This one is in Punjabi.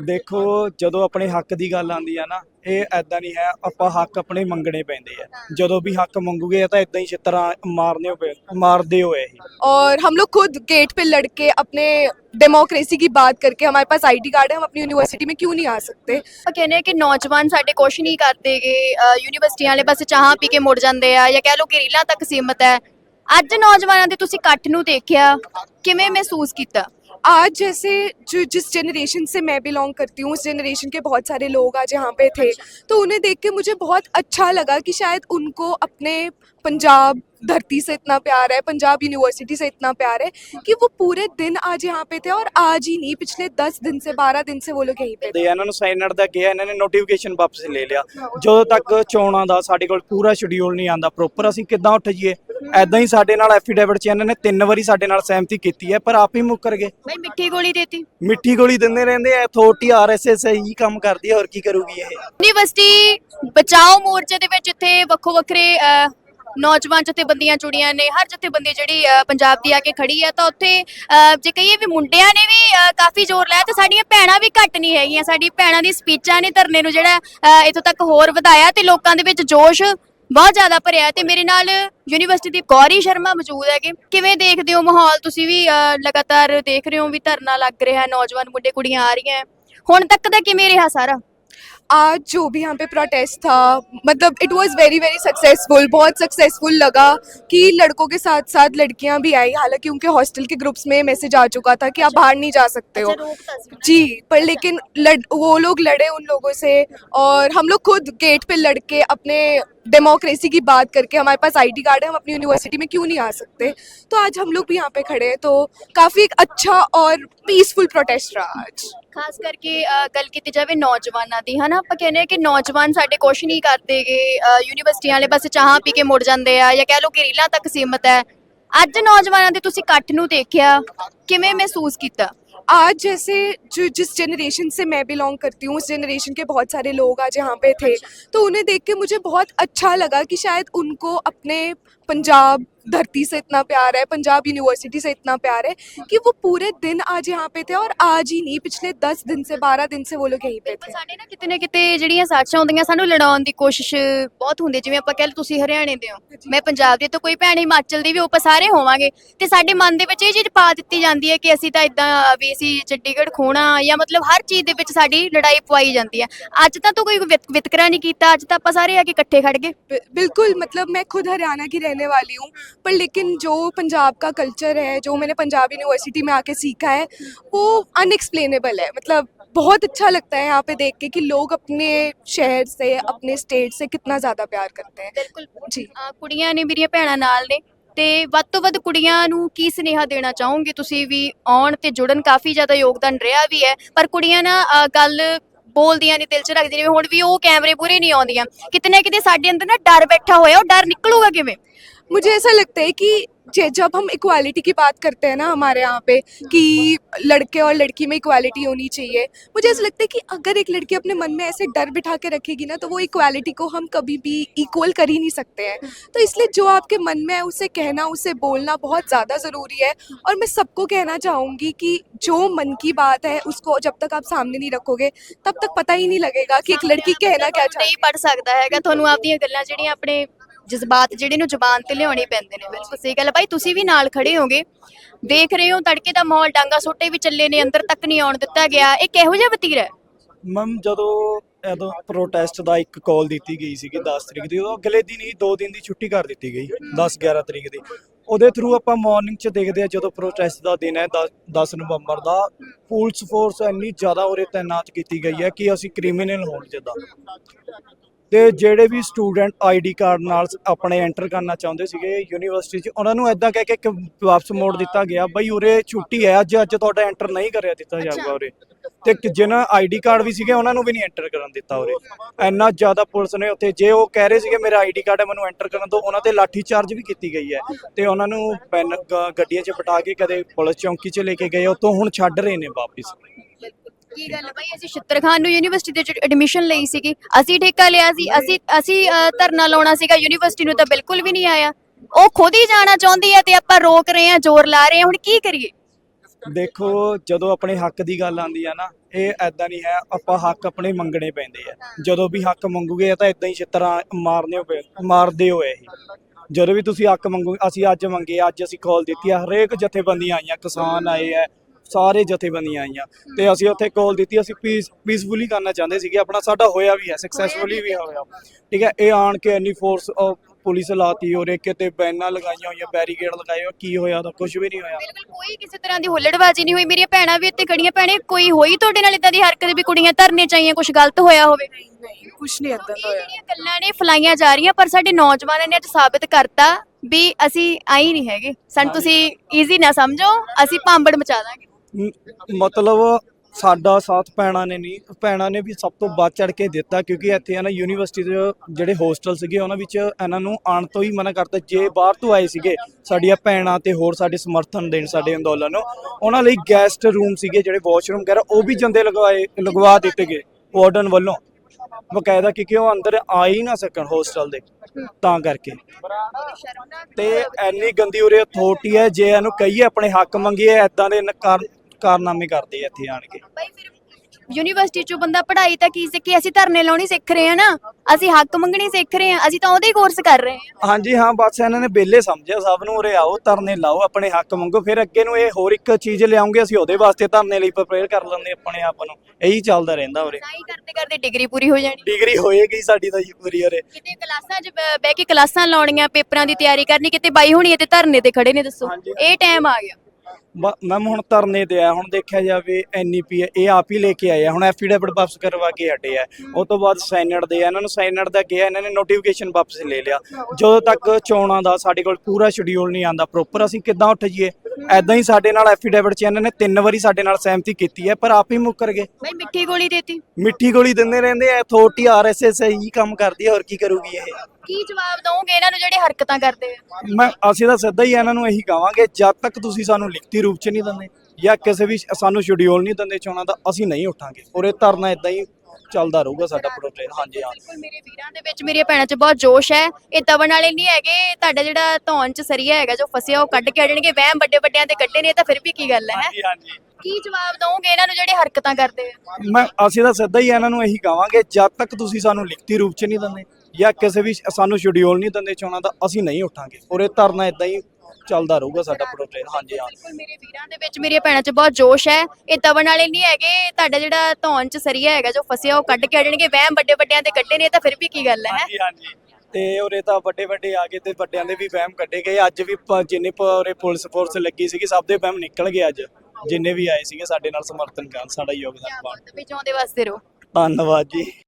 ਦੇਖੋ ਜਦੋਂ ਆਪਣੇ ਹੱਕ ਦੀ ਗੱਲ ਆਉਂਦੀ ਆ ਨਾ ਇਹ ਐਦਾਂ ਨਹੀਂ ਹੈ ਆਪਾਂ ਹੱਕ ਆਪਣੇ ਮੰਗਣੇ ਪੈਂਦੇ ਆ ਜਦੋਂ ਵੀ ਹੱਕ ਮੰਗੂਗੇ ਤਾਂ ਇਦਾਂ ਹੀ ਛਿੱਤਰਾਂ ਮਾਰਨੇ ਪਏ ਮਾਰਦੇ ਹੋਏ ਹੀ और हम लोग खुद गेट पे लड़के अपने डेमोक्रेसी की बात करके हमारे पास आईडी कार्ड है हम अपनी यूनिवर्सिटी में क्यों नहीं आ सकते ਆਪਾਂ ਕਹਿੰਦੇ ਆ ਕਿ ਨੌਜਵਾਨ ਸਾਡੇ ਕੁਛ ਨਹੀਂ ਕਰਦੇਗੇ ਅ, ਯੂਨੀਵਰਸਿਟੀਆਂ ਵਾਲੇ ਬਸ ਚਾਹਾਂ ਪੀ ਕੇ ਮੁੜ ਜਾਂਦੇ ਆ ਜਾਂ ਕਹਿ ਲਓ ਕਿ ਰੀਲਾਂ ਤੱਕ ਸੀਮਤ ਹੈ ਅੱਜ ਨੌਜਵਾਨਾਂ ਦੇ ਤੁਸੀਂ ਇਕੱਠ ਨੂੰ ਦੇਖਿਆ ਕਿਵੇਂ ਮਹਿਸੂਸ ਕੀਤਾ आज जैसे जो जिस जनरेशन से मैं बिलोंग करती हूँ उस जनरेशन के बहुत सारे लोग आज यहाँ पे थे तो उन्हें देख के मुझे बहुत अच्छा लगा कि शायद उनको अपने पंजाब धरती से इतना प्यार है पंजाब यूनिवर्सिटी से इतना प्यार है कि वो पूरे दिन आज यहाँ पे थे और आज ही नहीं पिछले दस दिन से बारह दिन से वो लोग यहीं पे थे ਤੇ ਇਹਨਾਂ ਨੂੰ ਸਾਈਨਰ ਦਾ ਕਿਹਾ ਇਹਨਾਂ ਨੇ ਨੋਟੀਫਿਕੇਸ਼ਨ ਵਾਪਸ ਲੈ ਲਿਆ ਜਦੋਂ ਤੱਕ ਚੋਣਾਂ ਦਾ ਸਾਡੇ ਕੋਲ ਪੂਰਾ ਸ਼ਡਿਊਲ ਨਹੀਂ ਆਂਦਾ ਪ੍ਰੋਪਰ ਅਸੀਂ ਕਿੱਦਾਂ ਉੱਠ ਜਾਈਏ ਐਦਾਂ ਹੀ ਸਾਡੇ ਨਾਲ ਐਫੀਡੇਵਿਟ ਚ ਇਹਨਾਂ ਨੇ ਤਿੰਨ ਵਾਰੀ ਸਾਡੇ ਨਾਲ ਸਹਿਮਤੀ ਕੀਤੀ ਹੈ ਪਰ ਆਪ ਹੀ ਮੁੱਕਰ ਗਏ। ਬਈ ਮਿੱਠੀ ਗੋਲੀ ਦੇਤੀ। ਮਿੱਠੀ ਗੋਲੀ ਦਿੰਦੇ ਰਹਿੰਦੇ ਆ ਅਥਾਰਟੀ ਆਰਐਸਐਸ ਇਹੀ ਕੰਮ ਕਰਦੀ ਹੈ ਹੋਰ ਕੀ ਕਰੂਗੀ ਇਹ? ਯੂਨੀਵਰਸਿਟੀ ਬਚਾਓ ਮੋਰਚੇ ਦੇ ਵਿੱਚ ਇੱਥੇ ਵੱਖੋ ਵੱਖਰੇ ਅ, ਨੌਜਵਾਨ ਜਥੇਬੰਦੀਆਂ ਜੁੜੀਆਂ ਨੇ। ਹਰ ਜਥੇਬੰਦੀ ਜਿਹੜੀ ਪੰਜਾਬ ਦੀ ਆ ਕੇ ਖੜੀ ਹੈ ਤਾਂ ਉੱਥੇ ਜੇ ਕਹੀਏ ਵੀ ਮੁੰਡਿਆਂ ਨੇ ਵੀ ਕਾਫੀ ਜ਼ੋਰ ਲਾਇਆ ਤੇ ਸਾਡੀਆਂ ਭੈਣਾਂ ਵੀ ਘੱਟ ਨਹੀਂ ਹੈਗੀਆਂ। ਸਾਡੀ ਭੈਣਾਂ ਦੀ ਸਪੀਚਾਂ ਨੇ ਧਰਨੇ ਨੂੰ ਜਿਹੜਾ ਅ, ਇੱਥੋਂ ਤੱਕ ਹੋਰ ਵਧਾਇਆ ਤੇ ਲੋਕਾਂ ਦੇ ਵਿੱਚ ਜੋਸ਼ ਬਹੁਤ ਜ਼ਿਆਦਾ ਭਰਿਆ ਤੇ ਮੇਰੇ ਨਾਲ ਯੂਨੀਵਰਸਿਟੀ ਦੀ ਗੌਰੀ ਸ਼ਰਮਾ ਮੌਜੂਦ ਹੈਗੇ ਕਿਵੇਂ ਦੇਖਦੇ ਹੋ ਮਾਹੌਲ ਤੁਸੀਂ ਵੀ ਅ, ਲਗਾਤਾਰ ਦੇਖ ਰਹੇ ਹੋ ਵੀ ਧਰਨਾ ਲੱਗ ਰਿਹਾ ਹੈ ਨੌਜਵਾਨ ਮੁੰਡੇ ਕੁੜੀਆਂ ਆ ਰਹੀਆਂ ਹੈ। ਹੁਣ ਤੱਕ ਦਾ ਕਿਵੇਂ ਰਿਹਾ ਸਾਰਾ आज जो भी यहाँ पे प्रोटेस्ट था मतलब it was very very successful बहुत सक्सेसफुल लगा कि लड़कों के साथ साथ लड़कियां भी आई हालांकि उनके हॉस्टल के ग्रुप्स में मैसेज आ चुका था कि आप बाहर नहीं जा सकते हो जी पर लेकिन लड़, वो लोग लड़े उन लोगों से और हम लोग खुद गेट पे लड़के अपने डेमोक्रेसी की बात करके हमारे पास आईडी कार्ड है हम अपनी यूनिवर्सिटी में क्यों नहीं आ सकते तो आज हम लोग भी यहाँ पे खड़े हैं तो काफ़ी एक अच्छा और पीसफुल प्रोटेस्ट रहा आज ਖਾਸ ਕਰਕੇ ਅ, ਗੱਲ ਕੀਤੀ ਜਾਵੇ ਨੌਜਵਾਨਾਂ ਦੀ ਹਨਾ ਆਪਾਂ ਕਹਿੰਦੇ ਆ ਕਿ ਨੌਜਵਾਨ ਸਾਡੇ ਕੁਛ ਨਹੀਂ ਕਰਦੇਗੇ ਅ, ਯੂਨੀਵਰਸਿਟੀਆਂ ਵਾਲੇ ਬਸ ਚਾਹਾਂ ਪੀ ਕੇ ਮੁੜ ਜਾਂਦੇ ਆ ਜਾਂ ਕਹਿ ਲਓ ਕਿ ਰੀਲਾਂ ਤੱਕ ਸੀਮਤ ਹੈ ਅੱਜ ਨੌਜਵਾਨਾਂ ਦੇ ਤੁਸੀਂ ਇਕੱਠ ਨੂੰ ਦੇਖਿਆ ਕਿਵੇਂ ਮਹਿਸੂਸ ਕੀਤਾ आज जैसे जो जिस जनरेशन से मैं बिलोंग करती हूँ उस जनरेशन के बहुत सारे लोग आज यहाँ पे थे तो उन्हें देख के मुझे बहुत अच्छा लगा कि शायद उनको अपने पंजाब धरती से इतना प्यार है पंजाब यूनिवर्सिटी से इतना प्यार है कि वो पूरे दिन आज यहाँ पे थे और आज ही नहीं पिछले दस दिन से बारह दिन से वो लोग यहीं पे थे ਸਾਡੇ ਨਾ ਕਿਤੇ ਨਾ ਕਿਤੇ ਜਿਹੜੀਆਂ ਸਾਜ਼ਿਸ਼ਾਂ ਹੁੰਦੀਆਂ ਸਾਨੂੰ ਲੜਾਉਣ ਦੀ ਕੋਸ਼ਿਸ਼ ਬਹੁਤ ਹੁੰਦੀ ਹੈ। ਜਿਵੇਂ ਆਪਾਂ ਕਹਿ ਲਓ ਤੁਸੀਂ ਹਰਿਆਣੇ ਦੇ ਹੋ ਮੈਂ ਪੰਜਾਬ ਦੀ ਤਾਂ ਕੋਈ ਭੈਣ ਹਿਮਾਚਲ ਦੀ ਵੀ ਉਹ ਆਪਾਂ ਸਾਰੇ ਹੋਵਾਂਗੇ ਤੇ ਸਾਡੇ ਮਨ ਦੇ ਵਿੱਚ ਇਹ ਚੀਜ਼ ਪਾ ਦਿੱਤੀ ਜਾਂਦੀ ਹੈ ਕਿ ਅਸੀਂ ਤਾਂ ਇਦਾਂ ਵੀ ਅਸੀਂ ਚੰਡੀਗੜ੍ਹ ਖੋਣਾ ਜਾਂ ਮਤਲਬ ਹਰ ਚੀਜ਼ ਦੇ ਵਿੱਚ ਸਾਡੀ ਲੜਾਈ ਪਵਾਈ ਜਾਂਦੀ ਹੈ ਅੱਜ ਤਾਂ ਤੂੰ ਕੋਈ ਵਿਤ- ਵਿਤਕਰਾ ਨਹੀਂ ਕੀਤਾ ਅੱਜ ਤਾਂ ਆਪਾਂ ਸਾਰੇ ਆ ਕੇ ਇਕੱਠੇ ਖੜ ਗਏ बि- बिल्कुल मतलब मैं खुद हरियाणा की रहने वाली हूँ पर लेकिन जो पंजाब का कल्चर है जो मैंने पंजाब यूनिवर्सिटी में आके सीखा है वो अनएक्सप्लेनेबल है मतलब बहुत अच्छा लगता है यहाँ पे देख के कि लोग अपने शहर से अपने स्टेट से कितना ज़्यादा प्यार करते हैं ਬਿਲਕੁਲ जी ਅਹ ਕੁੜੀਆਂ ਨੇ ਮੇਰੀਆਂ ਭੈਣਾਂ ਨਾਲ ਨੇ ਤੇ ਵੱਧ ਤੋਂ ਵੱਧ ਕੁੜੀਆਂ ਨੂੰ ਕੀ ਸੁਨੇਹਾ ਦੇਣਾ ਚਾਹੋਗੇ ਤੁਸੀਂ ਵੀ ਆਉਣ ਤੇ ਜੁੜਨ ਕਾਫੀ ਜ਼ਿਆਦਾ ਯੋਗਦਾਨ ਰਿਹਾ ਵੀ ਹੈ ਪਰ ਕੁੜੀਆਂ ਨਾ ਅਹ ਗੱਲ ਬੋਲਦੀਆਂ ਨਹੀਂ ਦਿਲ 'ਚ ਰੱਖਦੀਆਂ ਨੇ ਹੁਣ ਵੀ ਉਹ ਕੈਮਰੇ ਪੂਰੇ ਨਹੀਂ ਆਉਂਦੀਆਂ ਕਿਤੇ ਨਾ ਕਿਤੇ ਸਾਡੇ ਅੰਦਰ ਨਾ ਡਰ ਬੈਠਾ ਹੋਇਆ ਉਹ ਡਰ ਨਿਕਲੂਗਾ ਕਿਵੇਂ मुझे ऐसा लगता है कि जे- जब हम इक्वालिटी की बात करते हैं ना हमारे यहाँ पे कि लड़के और लड़की में इक्वालिटी होनी चाहिए मुझे ऐसा लगता है कि अगर एक लड़की अपने मन में ऐसे डर बिठा के रखेगी ना तो वो इक्वालिटी को हम कभी भी इक्वल कर ही नहीं सकते हैं तो इसलिए जो आपके मन में है उसे कहना उसे बोलना बहुत ज़्यादा ज़रूरी है और मैं सबको कहना चाहूँगी कि जो मन की बात है उसको जब तक आप सामने नहीं रखोगे तब तक पता ही नहीं लगेगा कि एक लड़की कहना क्या चाहती है ਨਹੀਂ ਪੜ ਸਕਦਾ ਹੈਗਾ ਤੁਹਾਨੂੰ ਆਪਦੀਆਂ ਗੱਲਾਂ ਜਿਹੜੀਆਂ ਆਪਣੇ ਜਜ਼ਬਾਤ ਜਿਹੜੇ ਨੂੰ ਜ਼ੁਬਾਨ ਤੇ ਲਿਆਉਣੇ ਪੈਂਦੇ ਨੇ, ਬਿਲਕੁਲ ਸਹੀ ਗੱਲ ਹੈ ਭਾਈ ਤੁਸੀਂ ਵੀ ਨਾਲ ਖੜੇ ਹੋਗੇ, ਦੇਖ ਰਹੇ ਹੋ ਤੜਕੇ ਦਾ ਮਾਹੌਲ, ਡਾਂਗਾ ਸੋਟੇ ਵੀ ਚੱਲੇ ਨੇ, ਅੰਦਰ ਤੱਕ ਨਹੀਂ ਆਉਣ ਦਿੱਤਾ ਗਿਆ। ਇਹ ਕਿਹੋ ਜਿਹਾ ਵਤੀਰਾ ਹੈ? ਮੈਮ ਜਦੋਂ ਜਦੋਂ ਪ੍ਰੋਟੈਸਟ ਦਾ ਇੱਕ ਕਾਲ ਦਿੱਤੀ ਗਈ ਸੀਗੀ 10 ਤਰੀਕ ਦੀ ਉਹ ਅਗਲੇ ਦਿਨ ਹੀ 2 ਦਿਨ ਦੀ ਛੁੱਟੀ ਕਰ ਦਿੱਤੀ ਗਈ 10 11 ਤਰੀਕ ਦੀ। ਉਹਦੇ ਥਰੂ ਆਪਾਂ ਮਾਰਨਿੰਗ ਚ ਦੇਖਦੇ ਆ ਜਦੋਂ ਪ੍ਰੋਟੈਸਟ ਦਾ ਦਿਨ ਹੈ 10 ਨਵੰਬਰ ਦਾ, ਪੁਲਿਸ ਫੋਰਸ ਇੰਨੀ ਜ਼ਿਆਦਾ ਉਰੇ ਤਾਇਨਾਤ ਕੀਤੀ ਗਈ ਹੈ ਕਿ ਅਸੀਂ ਕ੍ਰਿਮੀਨਲ ਹੋਣ ਜਿੱਦਾਂ। ਤੇ ਜਿਹੜੇ ਵੀ ਸਟੂਡੈਂਟ ਆਈਡੀ ਕਾਰਡ ਨਾਲ ਆਪਣੇ ਐਂਟਰ ਕਰਨਾ ਚਾਹੁੰਦੇ ਸੀਗੇ ਯੂਨੀਵਰਸਿਟੀ 'ਚ ਉਹਨਾਂ ਨੂੰ ਐਦਾਂ ਕਹਿ ਕੇ ਵਾਪਸ ਮੋੜ ਦਿੱਤਾ ਗਿਆ ਬਈ ਉਰੇ ਛੁੱਟੀ ਹੈ ਅੱਜ ਅੱਜ ਤੁਹਾਡਾ ਐਂਟਰ ਨਹੀਂ ਕਰਿਆ ਦਿੱਤਾ ਜਾਊਗਾ ਉਰੇ। ਤੇ ਜਿਹਨਾਂ ਆਈਡੀ ਕਾਰਡ ਵੀ ਸੀਗੇ ਉਹਨਾਂ ਨੂੰ ਵੀ ਨਹੀਂ ਐਂਟਰ ਕਰਨ ਦਿੱਤਾ ਉਰੇ। ਇੰਨਾ ਜ਼ਿਆਦਾ ਪੁਲਿਸ ਨੇ ਉੱਥੇ ਜੇ ਉਹ ਕਹਿ ਰਹੇ ਸੀਗੇ ਮੇਰਾ ਆਈਡੀ ਕਾਰਡ ਹੈ ਮੈਨੂੰ ਐਂਟਰ ਕਰਨ ਦਿਓ ਉਹਨਾਂ ਤੇ ਲਾਠੀ ਚਾਰਜ ਵੀ ਕੀਤੀ ਗਈ ਹੈ। ਤੇ ਉਹਨਾਂ ਨੂੰ ਪੈਨ ਗੱਡੀਆਂ 'ਚ ਬਿਠਾ ਕੇ ਕਦੇ ਪੁਲਿਸ ਚੌਂਕੀ 'ਚ ਲੈ ਕੇ ਗਏ ਉੱਥੋਂ ਹੁਣ ਛੱਡ ਰਹੇ ਨੇ ਵਾਪਿਸ। ਕੀ ਗੱਲ ਹੈ ਭਾਈ ਅਸੀਂ ਛਿੱਤਰ ਖਾਨ ਨੂੰ ਯੂਨੀਵਰਸਿਟੀ ਦੇ ਐਡਮਿਸ਼ਨ ਲਈ ਸੀਗੀ। ਅਸੀਂ ਠੇਕਾ ਲਿਆ ਸੀ। ਅਸੀਂ ਅਸੀਂ ਅਹ, ਧਰਨਾ ਲਾਉਣਾ ਸੀਗਾ। ਯੂਨੀਵਰਸਿਟੀ ਨੂੰ ਤਾਂ ਬਿਲਕੁਲ ਵੀ ਨਹੀਂ ਆਇਆ। ਉਹ ਖੁਦ ਹੀ ਜਾਣਾ ਚਾਹੁੰਦੀ ਹੈ ਤੇ ਆਪਾਂ ਰੋਕ ਰਹੇ ਹਾਂ ਜ਼ੋਰ ਲਾ ਰਹੇ ਹਾਂ ਹੁਣ ਕੀ ਕਰੀਏ? ਦੇਖੋ ਜਦੋਂ ਆਪਣੇ ਹੱਕ ਦੀ ਗੱਲ ਆਉਂਦੀ ਆ ਨਾ ਇਹ ਐਦਾਂ ਨਹੀਂ ਹੈ। ਆਪਾਂ ਹੱਕ ਆਪਣੇ ਮੰਗਣੇ ਪੈਂਦੇ ਆ। ਜਦੋਂ ਵੀ ਹੱਕ ਮੰਗੂਗੇ ਇਹ ਤਾਂ ਇਦਾਂ ਹੀ ਛਿੱਤਰਾਂ ਮਾਰਨੇ ਹੋਏ ਮਾਰਦੇ ਹੋਏ ਹੀ। ਜਦੋਂ ਵੀ ਤੁਸੀਂ ਹੱਕ ਮੰਗੋ ਅਸੀਂ ਅੱਜ ਮੰਗੇ ਅੱਜ ਅਸੀਂ ਕਾਲ ਦਿੱਤੀ ਆ। ਹਰੇਕ ਜਥੇਬੰਦੀਆਂ ਆਈਆਂ ਕਿਸਾਨ ਆਏ ਆ ਸਾਰੇ ਜਥੇਬੰਦੀਆਂ ਆਈਆਂ ਤੇ ਅਸੀਂ ਉੱਥੇ ਕਾਲ ਦਿੱਤੀ ਅਸੀਂ ਪੀਸ ਪੀਸਫੁਲੀ ਕਰਨਾ ਚਾਹੁੰਦੇ ਸੀਗੇ ਆਪਣਾ ਸਾਡਾ ਹੋਇਆ ਵੀ ਹੈ ਸਕਸੈਸਫੁਲੀ ਵੀ ਹੋਇਆ। ਠੀਕ ਹੈ ਇਹ ਆਣ ਕੇ ਇੰਨੀ ਫੋਰਸ ਪੁਲਿਸ ਲਾਤੀ ਔਰ ਕਿਤੇ ਬੈਨਾਂ ਲਗਾਈਆਂ ਹੋਈਆਂ ਬੈਰੀਕੇਡ ਲਗਾਏ ਹੋਏ ਕੀ ਹੋਇਆ ਤਾਂ ਕੁਝ ਵੀ ਨਹੀਂ ਹੋਇਆ। ਬਿਲਕੁਲ ਕੋਈ ਕਿਸੇ ਤਰ੍ਹਾਂ ਦੀ ਹੁੱਲੜਬਾਜ਼ੀ ਨਹੀਂ ਹੋਈ। ਮੇਰੀਆਂ ਭੈਣਾਂ ਵੀ ਇੱਥੇ ਖੜੀਆਂ ਭੈਣੇ ਕੋਈ ਹੋਈ ਤੁਹਾਡੇ ਨਾਲ ਇਦਾਂ ਦੀ? ਹਰਕਤ ਵੀ ਕੁੜੀਆਂ ਧਰਨੇ ਚਾਹੀਆਂ ਕੁਝ ਗਲਤ ਹੋਇਆ ਹੋਵੇ? ਨਹੀਂ ਕੁਛ ਨਹੀਂ ਏਦਾਂ ਇਹ ਦਾ ਹੋਇਆ। ਜਿਹੜੀਆਂ ਗੱਲਾਂ ਨੇ ਫਲਾਈਆਂ ਜਾ ਰਹੀਆਂ ਪਰ ਸਾਡੇ ਨੌਜਵਾਨਾਂ ਨੇ ਅੱਜ ਸਾਬਿਤ ਕਰਤਾ ਵੀ ਅਸੀਂ ਆਈ ਨਹੀਂ ਹੈਗੇ। ਸਾਨੂੰ ਤੁਸੀਂ ਈਜ਼ੀ ਨਾ ਸਮਝੋ ਅਸੀਂ ਭਾਂਬੜ ਮਚਾ ਦਾਂਗੇ। ਮਤਲਬ ਸਾਡਾ ਸਾਥ ਪੈਣਾ ਨੇ ਨਹੀਂ, ਪੈਣਾ ਨੇ ਵੀ ਸਭ ਤੋਂ ਵੱਧ ਚੜ ਕੇ ਦਿੱਤਾ ਕਿਉਂਕਿ ਇੱਥੇ ਆ ਨਾ ਯੂਨੀਵਰਸਿਟੀ ਦੇ ਜਿਹੜੇ ਹੋਸਟਲ ਸੀਗੇ ਉਹਨਾਂ ਵਿੱਚ ਇਹਨਾਂ ਨੂੰ ਆਉਣ ਤੋਂ ਹੀ ਮਨਾ ਕਰਤਾ। ਜੇ ਬਾਹਰ ਤੋਂ ਆਏ ਸੀਗੇ ਸਾਡੀਆਂ ਭੈਣਾਂ ਤੇ ਹੋਰ ਸਾਡੇ ਸਮਰਥਨ ਦੇਣ, ਸਾਡੇ ਅੰਦੋਲਨ ਨੂੰ, ਉਹਨਾਂ ਲਈ ਗੈਸਟ ਰੂਮ ਸੀਗੇ ਜਿਹੜੇ ਵਾਸ਼ਰੂਮ ਵਗੈਰਾ, ਉਹ ਵੀ ਜੰਦੇ ਲਗਵਾਏ, ਲਗਵਾ ਦਿੱਤੇ ਗਏ ਵਾਰਡਨ ਵੱਲੋਂ। ਬਕਾਇਦਾ ਕਿਉਂਕਿ ਉਹ ਅੰਦਰ ਆ ਹੀ ਨਾ ਸਕਣ ਹੋਸਟਲ ਦੇ, ਤਾਂ ਕਰਕੇ। ਤੇ ਐਨੀ ਗੰਦੀ ਉਰੇ ਅਥਾਰਟੀ ਹੈ, ਜੇ ਇਹਨੂੰ ਕਹੀਏ ਆਪਣੇ ਹੱਕ ਮੰਗੀਏ ਐਦਾਂ ਦੇ ਕਾਰਨਾਮੇ ਕਰਦੇ ਆ ਇੱਥੇ ਆਣ ਕੇ। ਬਾਈ ਫਿਰ ਯੂਨੀਵਰਸਿਟੀ ਚੋਂ ਬੰਦਾ ਪੜ੍ਹਾਈ ਤਾਂ ਕੀ ਸਿੱਖੀ? ਅਸੀਂ ਧਰਨੇ ਲਾਉਣੀ ਸਿੱਖ ਰਹੇ ਹਾਂ ਨਾ। ਅਸੀਂ ਹੱਕ ਮੰਗਣੀ ਸਿੱਖ ਰਹੇ ਹਾਂ। ਅਸੀਂ ਤਾਂ ਉਹਦੇ ਕੋਰਸ ਕਰ ਰਹੇ ਹਾਂ। ਹਾਂਜੀ ਹਾਂ ਬਸ ਇਹਨਾਂ ਨੇ ਬੇਲੇ ਸਮਝਿਆ ਸਭ ਨੂੰ ਉਰੇ ਆਓ ਧਰਨੇ ਲਾਓ ਆਪਣੇ ਹੱਕ ਮੰਗੋ। ਫਿਰ ਅੱਗੇ ਨੂੰ ਇਹ ਹੋਰ ਇੱਕ ਚੀਜ਼ ਲਿਆਉਂਗੇ ਅਸੀਂ ਉਹਦੇ ਵਾਸਤੇ ਧਰਨੇ ਲਈ ਪ੍ਰਪੇਅਰ ਕਰ ਲੈਂਦੇ ਆਪਣੇ ਆਪ ਨੂੰ। ਇਹੀ ਚੱਲਦਾ ਰਹਿੰਦਾ ਉਰੇ। ਸਾਈ ਕਰਦੇ ਕਰਦੇ ਡਿਗਰੀ ਪੂਰੀ ਹੋ ਜਾਣੀ। ਡਿਗਰੀ ਹੋਏਗੀ ਸਾਡੀ ਤਾਂ ਜੀ ਪੂਰੀ ਉਰੇ। ਕਿਤੇ ਕਲਾਸਾਂ 'ਚ ਬ- ਬਹਿ ਕੇ ਕਲਾਸਾਂ ਲਾਉਣੀਆਂ ਪੇਪਰਾਂ ਦੀ ਤਿਆਰੀ ਕਰਨੀ ਕਿਤੇ ਬਾਈ ਹੋਣੀ ਤੇ ਧਰਨੇ ਤੇ ਖੜੇ ਨੇ ਦੱਸੋ। ਹਾਂਜੀ। ਇਹ ਟਾਈਮ ਆ ਗਿਆ। ਮੈਮ ਹੁਣ ਧਰਨੇ ਤੇ ਆ। ਹੁਣ ਦੇਖਿਆ ਜਾਵੇ ਐਨਈਪੀ ਇਹ ਆਪ ਹੀ ਲੈ ਕੇ ਆਏ ਆ। ਹੁਣ ਐਫੀਡੇਵਿਟ ਵਾਪਸ ਕਰਵਾ ਕੇ ਹਟੇ ਆ। ਉਹ ਤੋਂ ਬਾਅਦ ਸੈਨੇਟ ਦੇ ਆ। ਇਹਨਾਂ ਨੂੰ ਸੈਨੇਟ ਦਾ ਕਿਹਾ ਇਹਨਾਂ ਨੇ ਨੋਟੀਫਿਕੇਸ਼ਨ ਵਾਪਸ ਲੈ ਲਿਆ। ਜਦੋਂ ਤੱਕ ਚੋਣਾਂ ਦਾ ਸਾਡੇ ਕੋਲ ਪੂਰਾ ਸ਼ਡਿਊਲ ਨਹੀਂ ਆਂਦਾ ਪ੍ਰੋਪਰ ਅਸੀਂ ਕਿੱਦਾਂ ਉੱਠ ਜਾਈਏ? ਐਦਾਂ ਹੀ ਸਾਡੇ ਨਾਲ ਐਫੀਡੇਵਿਟ ਚ ਇਹਨਾਂ ਨੇ ਤਿੰਨ ਵਾਰੀ ਸਾਡੇ ਨਾਲ ਸਹਿਮਤੀ ਕੀਤੀ ਹੈ ਪਰ ਆਪ ਹੀ ਮੁੱਕਰ ਗਏ। ਬਾਈ ਮਿੱਠੀ ਗੋਲੀ ਦੇਤੀ। ਮਿੱਠੀ ਗੋਲੀ ਦਿੰਦੇ ਰਹਿੰਦੇ ਆ। ਅਥਾਰਟੀ ਆਰਐਸਐਸ ਇਹੀ ਕੰਮ ਕਰਦੀ ਹੈ ਹੋਰ ਕੀ ਕਰੂਗੀ ਇਹ? ਕੀ ਜਵਾਬ ਦਵੋਗੇ ਇਹਨਾਂ ਨੂੰ ਜਿਹੜੇ ਹਰਕਤਾਂ ਕਰਦੇ ਆ? ਮੈਂ ਅਸੀਂ ਤਾਂ ਸਿੱਧਾ ਹੀ ਇਹਨਾਂ ਨੂੰ ਇਹੀ ਕਹਾਂਗੇ ਜਦ ਤੱਕ ਤੁਸੀਂ ਸਾਨੂੰ ਲਿਖਤੀ ਰੂਪ ਚ ਨਹੀਂ ਦਿੰਦੇ ਜਾਂ ਕਿਸੇ ਵੀ ਸਾਨੂੰ ਸ਼ਡਿਊਲ ਨਹੀਂ ਦਿੰਦੇ ਚੋਣਾਂ ਦਾ ਅਸੀਂ ਨਹੀਂ ਉਠਾਂਗੇ। ਔਰ ਇਹ ਧਰਨਾ ਇਦਾਂ ਹੀ ਚੱਲਦਾ ਰਹੂਗਾ ਸਾਡਾ ਪ੍ਰੋਟੈਸਟ ਹਾਂਜੀ ਹਾਂ। ਬਿਲਕੁਲ ਮੇਰੇ ਵੀਰਾਂ ਦੇ ਵਿੱਚ ਮੇਰੀਆਂ ਭੈਣਾਂ 'ਚ ਬਹੁਤ ਜੋਸ਼ ਹੈ। ਇਹ ਤਵਣ ਵਾਲੇ ਨਹੀਂ ਹੈਗੇ ਤੁਹਾਡਾ ਜਿਹੜਾ ਧੌਣ 'ਚ ਸਰੀਆ ਹੈਗਾ ਜੋ ਫਸਿਆ ਉਹ ਕੱਢ ਕੇ ਆਣਗੇ ਵਹਿਮ ਵੱਡੇ ਵੱਡਿਆਂ ਤੇ ਕੱਢੇ ਨੇ ਤਾਂ ਫਿਰ ਵੀ ਕੀ ਗੱਲ ਹੈ? ਹਾਂਜੀ ਹਾਂਜੀ। ਕੀ ਜਵਾਬ ਦਵੋਗੇ ਇਹਨਾਂ ਨੂੰ ਜਿਹੜੇ ਹਰਕਤਾਂ ਕਰਦੇ ਆ? ਮੈਂ ਅਸੀਂ ਤਾਂ ਸਿੱਧਾ ਹੀ ਇਹਨਾਂ ਨੂੰ ਇਹੀ ਕਹਾਂਗੇ ਜਦ ਤੱਕ ਤੁਸੀਂ ਸਾਨੂੰ ਲਿਖਤੀ ਰੂਪ ਚ ਨਹੀਂ ਦਿੰਦੇ ਜਾਂ ਕਿਸੇ ਵੀ ਸਾਨੂੰ ਸ਼ਡਿਊਲ ਨਹੀਂ ਦਿੰਦੇ ਚੋਣਾਂ ਦਾ ਅਸੀਂ ਨਹੀਂ ਉਠਾਂਗੇ। ਔਰ ਇਹ ਧਰਨਾ ਇਦਾਂ ਹੀ ਚੱਲਦਾ ਰਹੂਗਾ ਸਾਡਾ ਪ੍ਰੋਟੈਸਟ ਹਾਂਜੀ ਹਾਂ। ਬਿਲਕੁਲ ਮੇਰੇ ਵੀਰਾਂ ਦੇ ਵਿੱਚ ਮੇਰੀਆਂ ਭੈਣਾਂ 'ਚ ਬਹੁਤ ਜੋਸ਼ ਹੈ। ਇਹ ਤਵਣ ਵਾਲੇ ਨਹੀਂ ਹੈਗੇ ਤੁਹਾਡਾ ਜਿਹੜਾ ਧੌਣ 'ਚ ਸਰੀਆ ਹੈਗਾ ਜੋ ਫਸਿਆ ਉਹ ਕੱਢ ਕੇ ਆਣਗੇ ਵਹਿਮ ਵੱਡੇ ਵੱਡਿਆਂ ਤੇ ਕੱਢੇ ਨੇ ਤਾਂ ਫਿਰ ਵੀ ਕੀ ਗੱਲ ਹੈ? ਹਾਂਜੀ ਹਾਂਜੀ। ਤੇ ਉਰੇ ਤਾਂ ਵੱਡੇ ਵੱਡੇ ਆ ਗਏ ਤੇ ਵੱਡਿਆਂ ਦੇ ਵੀ ਵਹਿਮ ਕੱਢੇ ਗਏ। ਅੱਜ ਵੀ ਪ- ਜਿੰਨੇ ਪ- ਉਰੇ ਪੁਲਿਸ ਫੋਰਸ ਲੱਗੀ ਸੀਗੀ ਸਭ ਦੇ ਵਹਿਮ ਨਿਕਲ ਗਏ ਅੱਜ। ਜਿੰਨੇ ਵੀ ਆਏ ਸੀਗੇ ਸਾਡੇ ਨਾਲ ਸਮਰਥਨ ਕਰਨ ਸਾਡਾ ਯੋਗਦਾਨ ਪਾਉਣ। ਵਿੱਚ ਆਉਂਦੇ ਰਹੋ। ਧੰਨਵਾਦ ਜੀ।